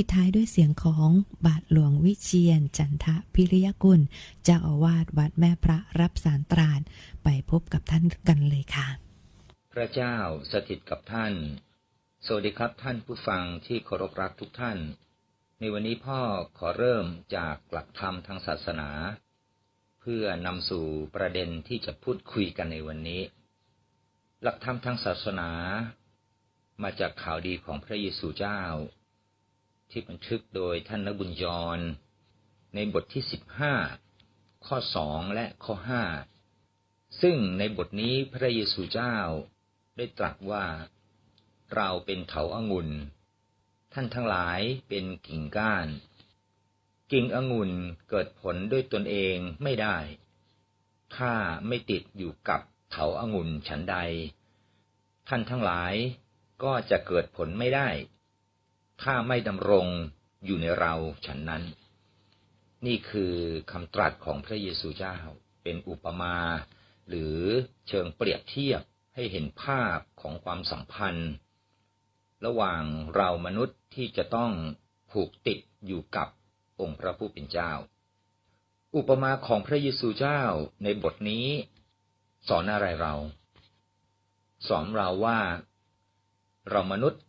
ปิดท้ายด้วยเสียงของบาทหลวงวิเชียน จันทะพิริยกุล เจ้าอาวาสวัดแม่พระรับสารตราดไปพบกับท่านกันเลยค่ะ พระเจ้าสถิตกับท่าน สวัสดีครับท่านผู้ฟังที่เคารพรักทุกท่าน ในวันนี้พ่อขอเริ่มจากหลักธรรมทางศาสนา เพื่อนำสู่ประเด็นที่จะพูดคุยกันในวันนี้ หลักธรรมทางศาสนา มาจากข่าวดีของพระเยซูเจ้า ที่บันทึกโดยท่านนบุญยรในบทที่สิบห้าข้อสองและข้อห้าซึ่งในบทนี้พระเยซูเจ้าได้ตรัสว่า เราเป็นเถาอางุ่น ท่านทั้งหลายเป็นกิ่งก้าน กิ่งองุ่นเกิดผลด้วยตนเองไม่ได้ ถ้าไม่ติดอยู่กับเถาอางุ่นฉันใด ท่านทั้งหลายก็จะเกิดผลไม่ได้ ถ้าไม่ดำรงอยู่ในเราฉันนั้น นี่คือคำตรัสของพระเยซูเจ้า เป็นอุปมา หรือเชิงเปรียบเทียบให้เห็นภาพของความสัมพันธ์ ระหว่างเรามนุษย์ที่จะต้องผูกติดอยู่กับองค์พระผู้เป็นเจ้า อุปมาของพระเยซูเจ้าในบทนี้ สอนอะไรเรา สอนเราว่า เรามนุษย์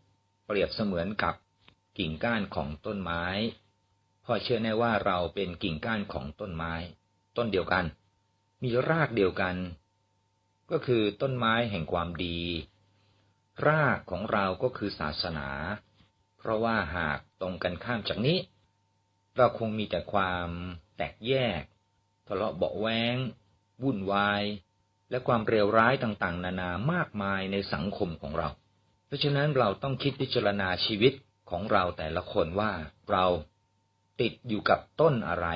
เปรียบเสมือนกับ กิ่งก้านของต้นไม้ พ่อเชื่อแน่ว่าเราเป็นกิ่งก้านของต้นไม้ ต้นเดียวกัน มีรากเดียวกัน ก็คือต้นไม้แห่งความดี รากของเราก็คือศาสนา เพราะว่าหากตรงกันข้ามจากนี้ เราคงมีแต่ความแตกแยกทะเลาะเบาแวงวุ่นวาย และความเร็วร้ายต่างๆ นานามากมายในสังคมของเรา เพราะฉะนั้นเราต้องคิดพิจารณาชีวิต ของเราแต่ละคนว่าเราติดอยู่กับต้นอะไร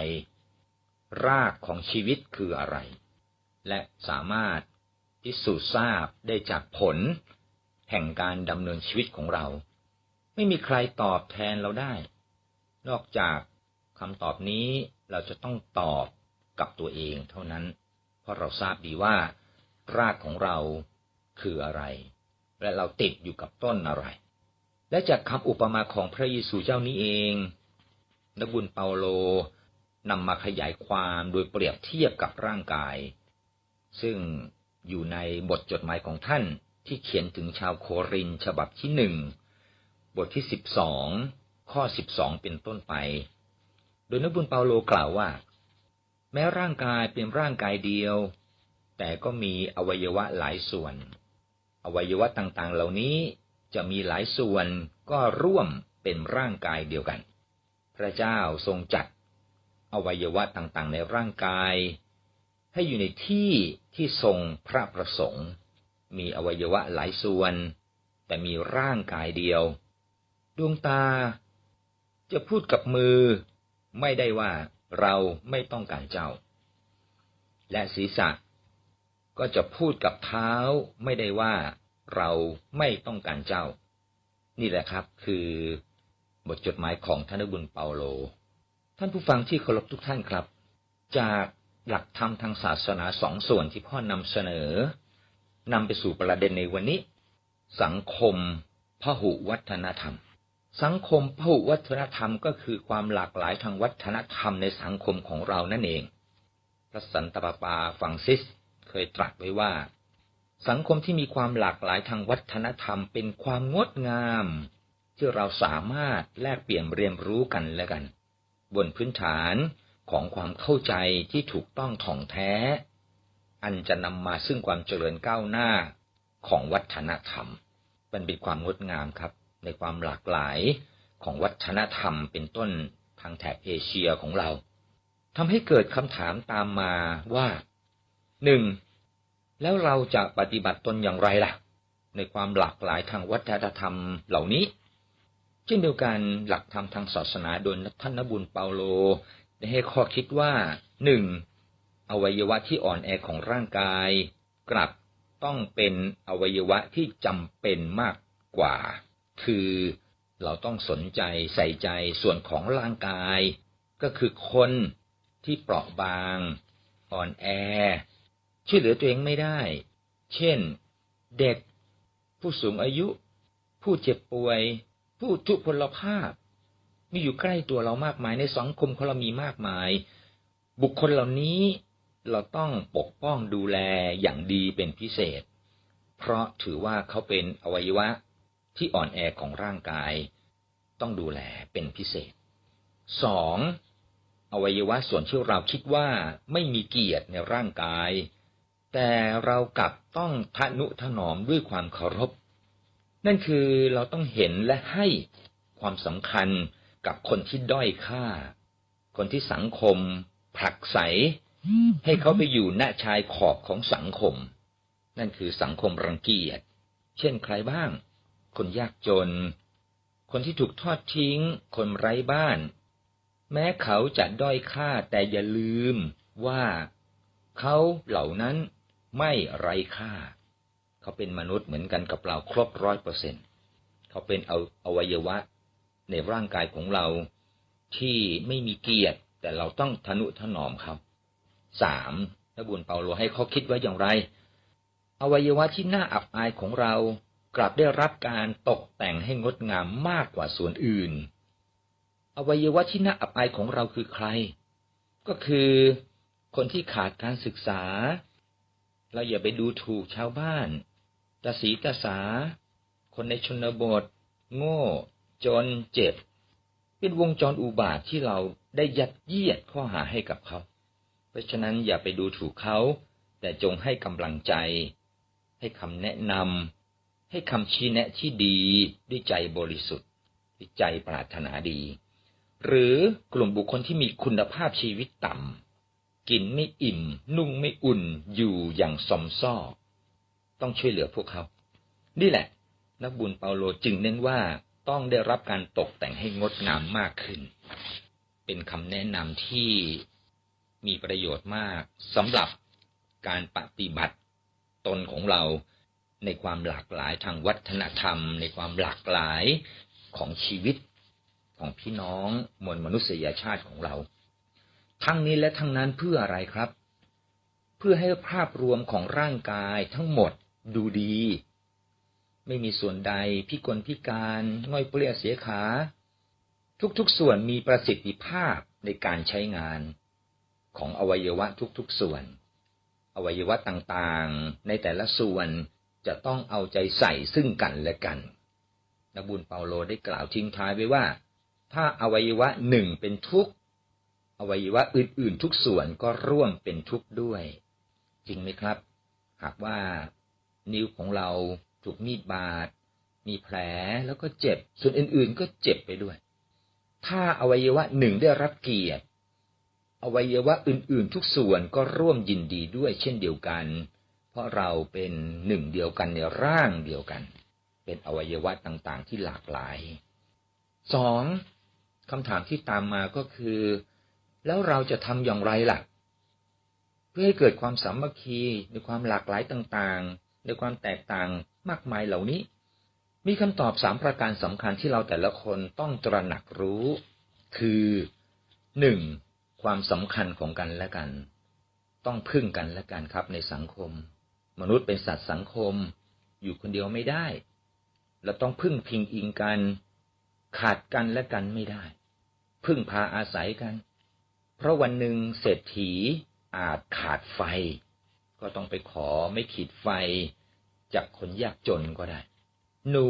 รากของชีวิตคืออะไร และสามารถพิสูจน์ทราบได้จากผล แห่งการดำเนินชีวิตของเรา ไม่มีใครตอบแทนเราได้ นอกจากคำตอบนี้เราจะต้องตอบกับตัวเองเท่านั้น เพราะเราทราบดีว่า รากของเราคืออะไร และเราติดอยู่กับต้นอะไร และจากคำอุปมาของพระเยซูเจ้านี้เองนบุญเปาโลนำมาขยายความโดยเปรียบเทียบกับร่างกาย ซึ่งอยู่ในบทจดหมายของท่านที่เขียนถึงชาวโครินฉบับที่หนึ่งบทที่สิบสองข้อสิบสองเป็นต้นไป โดยนบุญเปาโลกล่าวว่า แม้ร่างกายเป็นร่างกายเดียว แต่ก็มีอวัยวะหลายส่วน อวัยวะต่างๆ เหล่านี้ จะมีหลายส่วนก็ร่วมเป็นร่างกายเดียวกัน พระเจ้าทรงจัดอวัยวะต่างๆ ในร่างกาย ให้อยู่ในที่ที่ทรงพระประสงค์ มีอวัยวะหลายส่วน แต่มีร่างกายเดียว ดวงตา จะพูดกับมือ ไม่ได้ว่าเราไม่ต้องการเจ้า และศีรษะก็จะพูดกับเท้าไม่ได้ว่า เราไม่ต้องการเจ้า นี่แหละครับ คือบทจดหมายของท่านบุญเปาโล ท่านผู้ฟังที่เคารพทุกท่านครับ จากหลักธรรมทางศาสนาสองส่วนที่พ่อนำเสนอนำไปสู่ประเด็นในวันนี้ สังคมพหุวัฒนธรรม สังคมพหุวัฒนธรรมก็คือความหลากหลายทางวัฒนธรรมในสังคมของเรานั่นเอง พระสันตะปาปาฟังซิสเคยตรัสไว้ว่า สังคมที่มีความหลากหลายทางวัฒนธรรมเป็นความงดงาม ที่เราสามารถแลกเปลี่ยนเรียนรู้กันและกัน บนพื้นฐานของความเข้าใจที่ถูกต้องถ่องแท้ อันจะนำมาซึ่งความเจริญก้าวหน้าของวัฒนธรรม มันเป็นความงดงามครับ ในความหลากหลายของวัฒนธรรมเป็นต้นทางแถบเอเชียของเราทำให้เกิดคำถามตามมาว่าหนึ่ง แล้วเราจะปฏิบัติตนอย่างไรล่ะ ในความหลากหลายทางวัฒนธรรมเหล่านี้ เช่นเดียวกันหลักธรรมทางศาสนาโดยท่านนบุญเปาโล ได้ให้ข้อคิดว่าหนึ่งอวัยวะที่อ่อนแอของร่างกาย กลับต้องเป็นอวัยวะที่จำเป็นมากกว่า คือเราต้องสนใจใส่ใจส่วนของร่างกาย ก็คือคนที่เปราะบาง อ่อนแอ ช่วยเหลือตัวเองไม่ได้ เช่น เด็ก ผู้สูงอายุ ผู้เจ็บป่วย ผู้ทุพพลภาพ มีอยู่ใกล้ตัวเรามากมายในสังคมของเรามีมากมาย บุคคลเหล่านี้เราต้องปกป้องดูแลอย่างดีเป็นพิเศษ เพราะถือว่าเขาเป็นอวัยวะที่อ่อนแอของร่างกาย ต้องดูแลเป็นพิเศษสองอวัยวะส่วนที่เราคิดว่าไม่มีเกียรติในร่างกาย แต่เรากลับต้องทะนุถนอมด้วยความเคารพ นั่นคือเราต้องเห็นและให้ความสำคัญกับคนที่ด้อยค่า คนที่สังคม ผลักไส ให้เขาไปอยู่ณชายขอบของสังคม นั่นคือสังคมรังเกียจ เช่นใครบ้าง คนยากจน คนที่ถูกทอดทิ้ง คนไร้บ้าน แม้เขาจะด้อยค่าแต่อย่าลืมว่าเขาเหล่านั้น ไม่ไร้ค่า เขาเป็นมนุษย์เหมือนกันกับเราครบร้อยเปอร์เซ็นเขาเป็นเอาอวัยวะ ในร่างกายของเราที่ไม่มีเกียรติ แต่เราต้องทนุถนอมเขาสามพระบุญเปาโลให้เขาคิดไว้อย่างไร อวัยวะที่น่าอับอายของเรากลับได้รับการตกแต่งให้งดงามมากกว่าส่วนอื่น อวัยวะที่น่าอับอายของเราคือใคร ก็คือคนที่ขาดการศึกษา เราอย่าไปดูถูกชาวบ้านตาสีตาสา คนในชนบท โง่ จนเจ็บ เป็นวงจรอุบาทที่เราได้ยัดเยียดข้อหาให้กับเขา เพราะฉะนั้นอย่าไปดูถูกเขา แต่จงให้กำลังใจ ให้คำแนะนำให้คำชี้แนะที่ดีด้วยใจบริสุทธิ์ด้วยใจปรารถนาดี หรือกลุ่มบุคคลที่มีคุณภาพชีวิตต่ำ กินไม่อิ่ม นุ่งไม่อุ่นอยู่อย่างสมซ้อต้องช่วยเหลือพวกเขา นี่แหละ นักบุญเปาโลจึงเน้นว่าต้องได้รับการตกแต่งให้งดงามมากขึ้น เป็นคำแนะนำที่มีประโยชน์มากสำหรับการปฏิบัติตนของเราในความหลากหลายทางวัฒนธรรม ในความหลากหลายของชีวิตของพี่น้องมวลมนุษยชาติของเรา ทั้งนี้และทั้งนั้นเพื่ออะไรครับ เพื่อให้ภาพรวมของร่างกายทั้งหมดดูดี ไม่มีส่วนใดพิกลพิการง่อยเปรี้ยเสียขา ทุกๆส่วนมีประสิทธิภาพในการใช้งาน ของอวัยวะทุกๆส่วน อวัยวะต่างๆ ในแต่ละส่วนจะต้องเอาใจใส่ซึ่งกันและกัน นักบุญเปาโลได้กล่าวทิ้งท้ายไว้ว่า ถ้าอวัยวะหนึ่งเป็นทุกข์ วัยวะอื่น ๆ ทุกส่วนก็ร่วมเป็นทุกข์ด้วย จริงไหมครับ หากว่านิ้วของเราถูกมีดบาด มีแผลแล้วก็เจ็บ ส่วนอื่น ๆ ก็เจ็บไปด้วย ถ้าอวัยวะหนึ่งได้รับเกียรติอวัยวะอื่น ๆ ทุกส่วนก็ร่วมยินดีด้วยเช่นเดียวกัน เพราะเราเป็นหนึ่งเดียวกันในร่างเดียวกัน เป็นอวัยวะต่าง ๆ ที่หลากหลายสองคำถามที่ตามมาก็คือ แล้วเราจะทำอย่างไรล่ะ เพื่อให้เกิดความสามัคคีในความหลากหลายต่างๆ ในความแตกต่างมากมายเหล่านี้ มีคำตอบสามประการสำคัญที่เราแต่ละคนต้องตระหนักรู้ คือหนึ่งความสำคัญของกันและกัน ต้องพึ่งกันและกันครับในสังคม มนุษย์เป็นสัตว์สังคม อยู่คนเดียวไม่ได้เราต้องพึ่งพิงอิงกัน ขาดกันและกันไม่ได้ พึ่งพาอาศัยกัน ราะวันหนึ่งเศรษฐีอาจขาดไฟ ก็ต้องไปขอไม่ขีดไฟจากคนยากจนก็ได้ หนู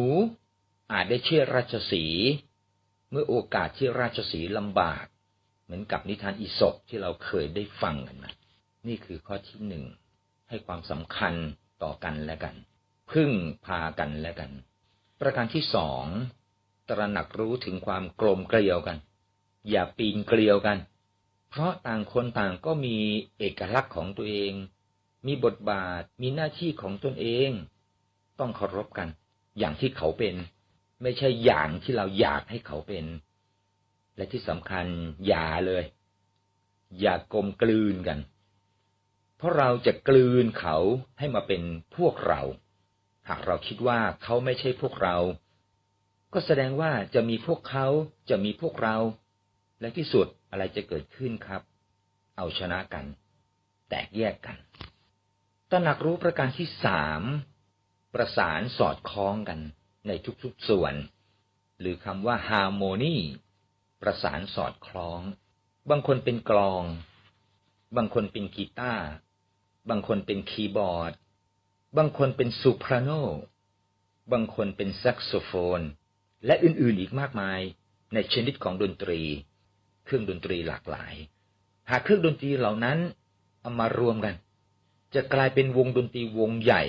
อาจได้เชื่อราชสีเมื่อโอกาสที่ราชสีลำบาก เหมือนกับนิทานอีสปที่เราเคยได้ฟังกันมานี่คือข้อที่หนึ่งให้ความสำคัญต่อกันและกัน พึ่งพากันและกัน ประการที่สองตระหนักรู้ถึงความกลมเกลียวกัน อย่าปีนเกลียวกัน เพราะต่างคนต่างก็มีเอกลักษณ์ของตัวเอง มีบทบาท มีหน้าที่ของตนเอง ต้องเคารพกัน อย่างที่เขาเป็น ไม่ใช่อย่างที่เราอยากให้เขาเป็น และที่สำคัญอย่าเลย อย่ากลมกลืนกัน เพราะเราจะกลืนเขาให้มาเป็นพวกเรา หากเราคิดว่าเขาไม่ใช่พวกเรา ก็แสดงว่าจะมีพวกเขาจะมีพวกเรา และที่สุดอะไรจะเกิดขึ้นครับ เอาชนะกัน แตกแยกกันตระหนักรู้ประการที่สามประสานสอดคล้องกันในทุกๆส่วน หรือคำว่า harmony ประสานสอดคล้อง บางคนเป็นกลอง บางคนเป็นกีตาร์บางคนเป็นคีย์บอร์ด บางคนเป็นซูพราโนบางคนเป็นแซกโซโฟน และอื่นๆอีกมากมายในชนิดของดนตรี เครื่องดนตรีหลากหลาย หากเครื่องดนตรีเหล่านั้นเอามารวมกัน จะกลายเป็นวงดนตรีวงใหญ่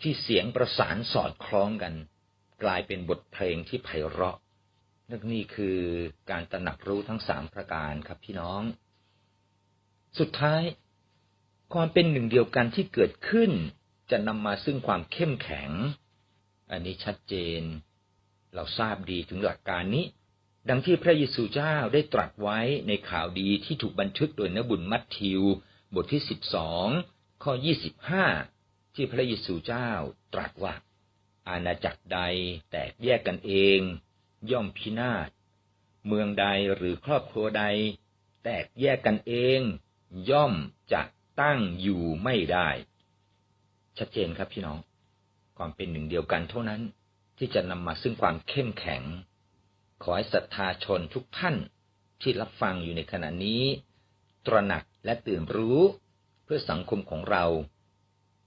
ที่เสียงประสานสอดคล้องกัน กลายเป็นบทเพลงที่ไพเราะนั่นนี่คือการตระหนักรู้ทั้งสามประการครับพี่น้อง สุดท้าย ความเป็นหนึ่งเดียวกันที่เกิดขึ้น จะนำมาซึ่งความเข้มแข็ง อันนี้ชัดเจน เราทราบดีถึงหลักการนี้ ดังที่พระเยซูเจ้าได้ตรัสไว้ในข่าวดีที่ถูกบันทึกโดยนบุญมัทธิว บทที่สิบสองข้อยี่สิบห้าที่พระเยซูเจ้าตรัสว่า อาณาจักรใดแตกแยกกันเอง ย่อมพินาศ เมืองใดหรือครอบครัวใด แตกแยกกันเอง ย่อมจะตั้งอยู่ไม่ได้ ชัดเจนครับพี่น้อง ความเป็นหนึ่งเดียวกันเท่านั้นที่จะนำมาซึ่งความเข้มแข็ง ขอให้ศรัทธาชนทุกท่านที่รับฟังอยู่ในขณะนี้ ตระหนักและตื่นรู้ เพื่อสังคมของเรา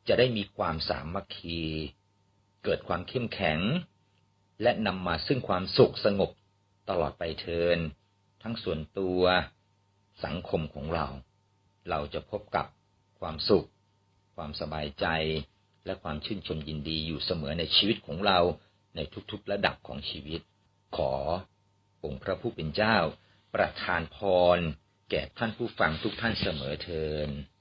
จะได้มีความสามัคคี เกิดความเข้มแข็ง และนำมาซึ่งความสุขสงบตลอดไปเทิน ทั้งส่วนตัวสังคมของเรา เราจะพบกับความสุข ความสบายใจ และความชื่นชมยินดีอยู่เสมอในชีวิตของเราในทุกๆระดับของชีวิต ขอ องค์พระผู้เป็นเจ้า ประทานพร แก่ท่านผู้ฟังทุกท่านเสมอเทิน